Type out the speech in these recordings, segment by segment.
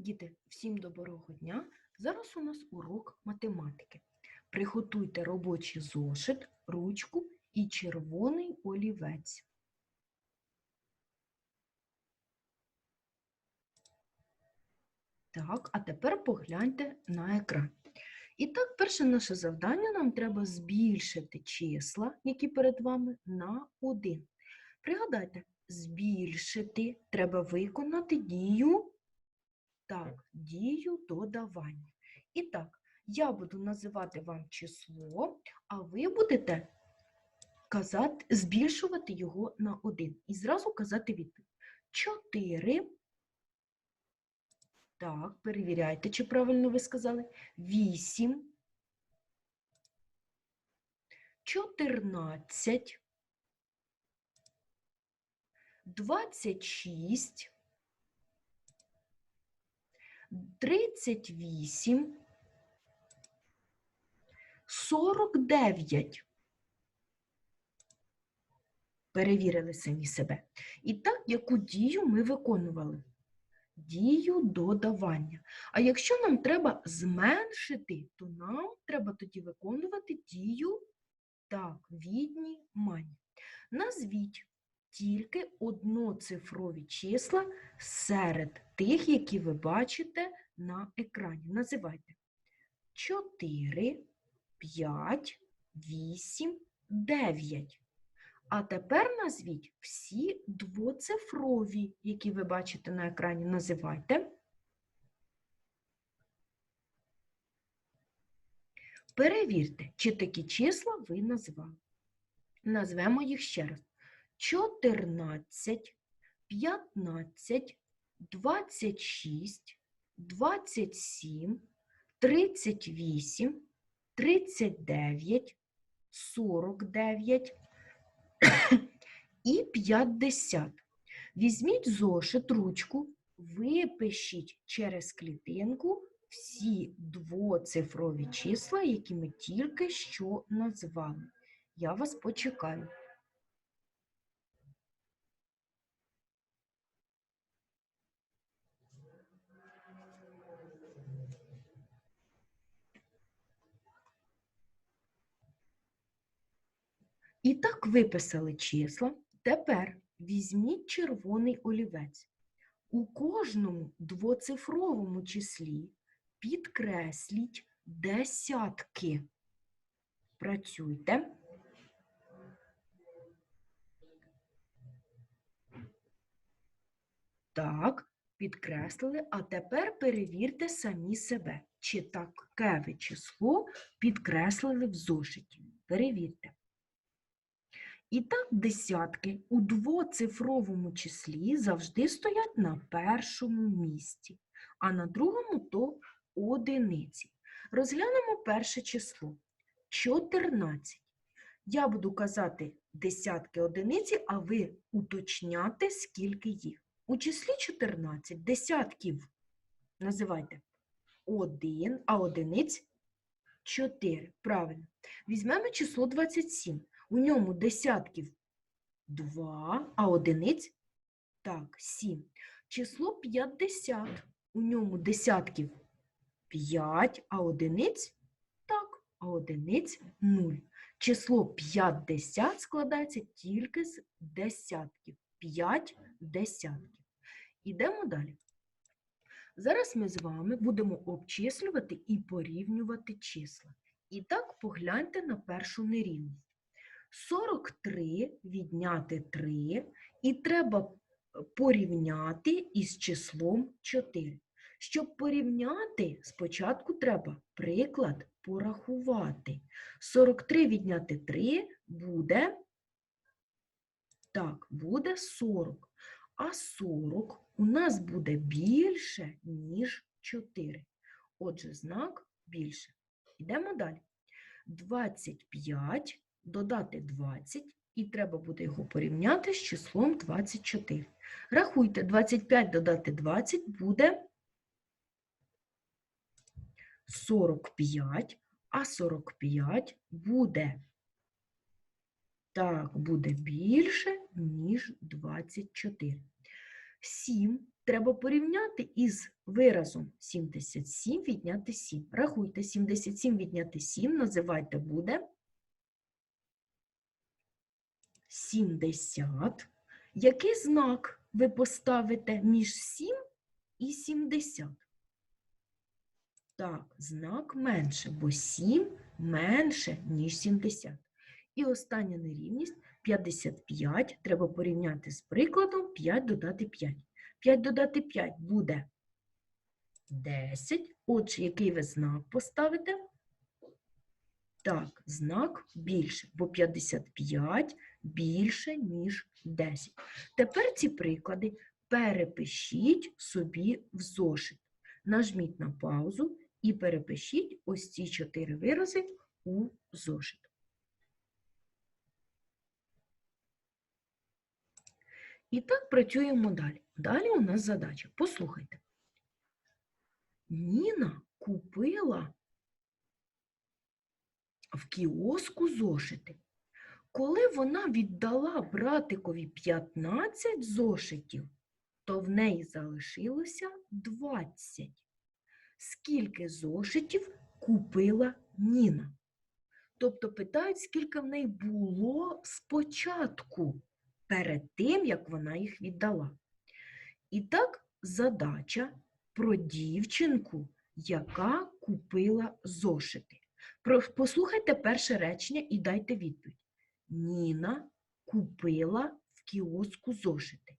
Діти, всім доброго дня! Зараз у нас урок математики. Приготуйте робочий зошит, ручку і червоний олівець. Так, а тепер погляньте на екран. І так, перше наше завдання нам треба збільшити числа, які перед вами, на 1. Пригадайте, збільшити треба виконати дію так, дію додавання. І так, я буду називати вам число, а ви будете казати, збільшувати його на 1. І зразу казати відповідь. 4. Так, перевіряйте, чи правильно ви сказали. 8. 14. 26. 38, 49. Перевірили самі себе. І так, яку дію ми виконували? Дію додавання. А якщо нам треба зменшити, то нам треба тоді виконувати дію так, віднімання. Назвіть тільки одноцифрові числа серед тих, які ви бачите на екрані. Називайте 4, 5, 8, 9. А тепер назвіть всі двоцифрові, які ви бачите на екрані. Називайте. Перевірте, чи такі числа ви назвали. Назвемо їх ще раз. 14, 15, 26, 27, 38, 39, 49 і 50. Візьміть зошит, ручку, випишіть через клітинку всі двоцифрові числа, які ми тільки що назвали. Я вас почекаю. І так виписали числа. Тепер візьміть червоний олівець. У кожному двоцифровому числі підкресліть десятки. Працюйте. Так, підкреслили, а тепер перевірте самі себе, чи таке ви число підкреслили в зошиті. Перевірте. І так, десятки у двоцифровому числі завжди стоять на першому місці, а на другому то одиниці. Розглянемо перше число 14. Я буду казати десятки одиниці, а ви уточняте, скільки їх. У числі 14 десятків називайте 1, а одиниць 4. Правильно. Візьмемо число 27. У ньому десятків 2, а одиниць так, 7. Число 50. У ньому десятків 5, а одиниць так, а одиниць 0. Число 50 складається тільки з десятків. 5 десятків. Ідемо далі. Зараз ми з вами будемо обчислювати і порівнювати числа. І так погляньте на першу нерівність. 43 відняти 3, і треба порівняти із числом 4. Щоб порівняти, спочатку треба приклад порахувати. 43 відняти 3 буде, так, буде 40. А 40 у нас буде більше, ніж 4. Отже, знак більше. Йдемо далі. 25 додати 20, і треба буде його порівняти з числом 24. Рахуйте, 25 додати 20 буде 45, а 45 буде, так, буде більше, ніж 24. 7 треба порівняти із виразом 77 відняти 7. Рахуйте, 77 відняти 7, називайте буде 70. Який знак ви поставите між 7 і 70? Так, знак менше, бо 7 менше, ніж 70. І остання нерівність 55 треба порівняти з прикладом 5 додати 5. 5 додати 5 буде 10. Отже, який ви знак поставите? Так, знак більше, бо 55 більше, ніж 10. Тепер ці приклади перепишіть собі в зошит. Нажміть на паузу і перепишіть ось ці чотири вирази у зошит. І так працюємо далі. Далі у нас задача. Послухайте. Ніна купила в кіоску зошити. Коли вона віддала братикові 15 зошитів, то в неї залишилося 20. Скільки зошитів купила Ніна? Тобто питають, скільки в неї було спочатку, перед тим, як вона їх віддала. І так, задача про дівчинку, яка купила зошити. Послухайте перше речення і дайте відповідь. Ніна купила в кіоску зошити.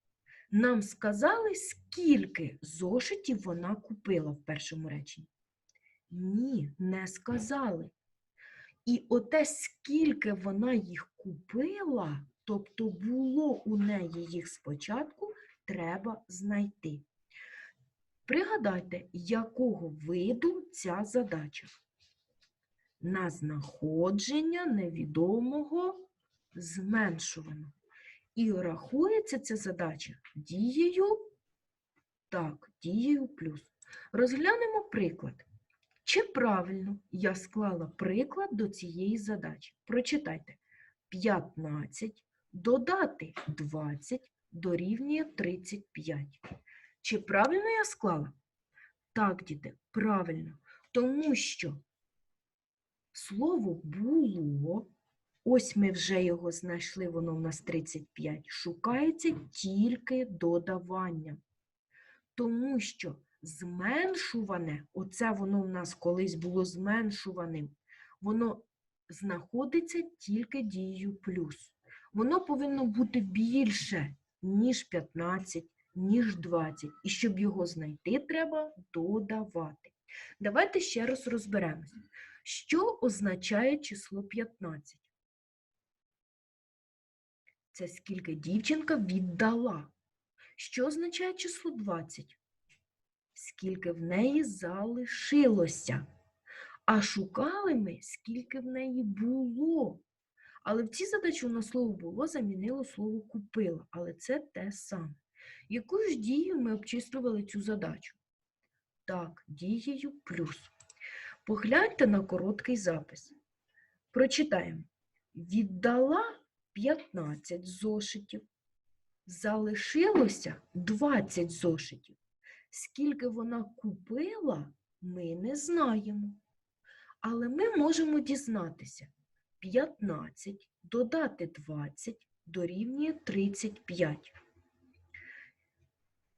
Нам сказали, скільки зошитів вона купила в першому реченні. Ні, не сказали. І оте, скільки вона їх купила, тобто було у неї їх спочатку, треба знайти. Пригадайте, якого виду ця задача? На знаходження невідомого зменшуваного. І рахується ця задача дією, так, дією плюс. Розглянемо приклад. Чи правильно я склала приклад до цієї задачі? Прочитайте. 15 додати 20 дорівнює 35. Чи правильно я склала? Так, діти, правильно. Тому що слово було, ось ми вже його знайшли, воно в нас 35, шукається тільки додавання. Тому що зменшуване, оце воно в нас колись було зменшуваним, воно знаходиться тільки дією плюс. Воно повинно бути більше, ніж 15, ніж 20. І щоб його знайти, треба додавати. Давайте ще раз розберемося. Що означає число 15? Це скільки дівчинка віддала. Що означає число 20? Скільки в неї залишилося. А шукали ми, скільки в неї було. Але в цій задачі у нас слово було замінило слово купила, але це те саме. Якою ж дією ми обчислювали цю задачу? Так, дією плюс. Погляньте на короткий запис. Прочитаємо. Віддала 15 зошитів. Залишилося 20 зошитів. Скільки вона купила, ми не знаємо. Але ми можемо дізнатися. 15 додати 20 дорівнює 35.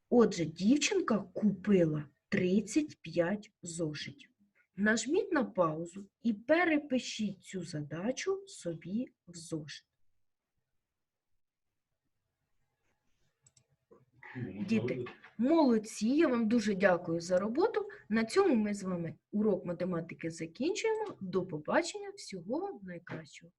Отже, дівчинка купила 35 зошитів. Нажміть на паузу і перепишіть цю задачу собі в зошит. Діти, молодці, я вам дуже дякую за роботу. На цьому ми з вами урок математики закінчуємо. До побачення, всього вам найкращого.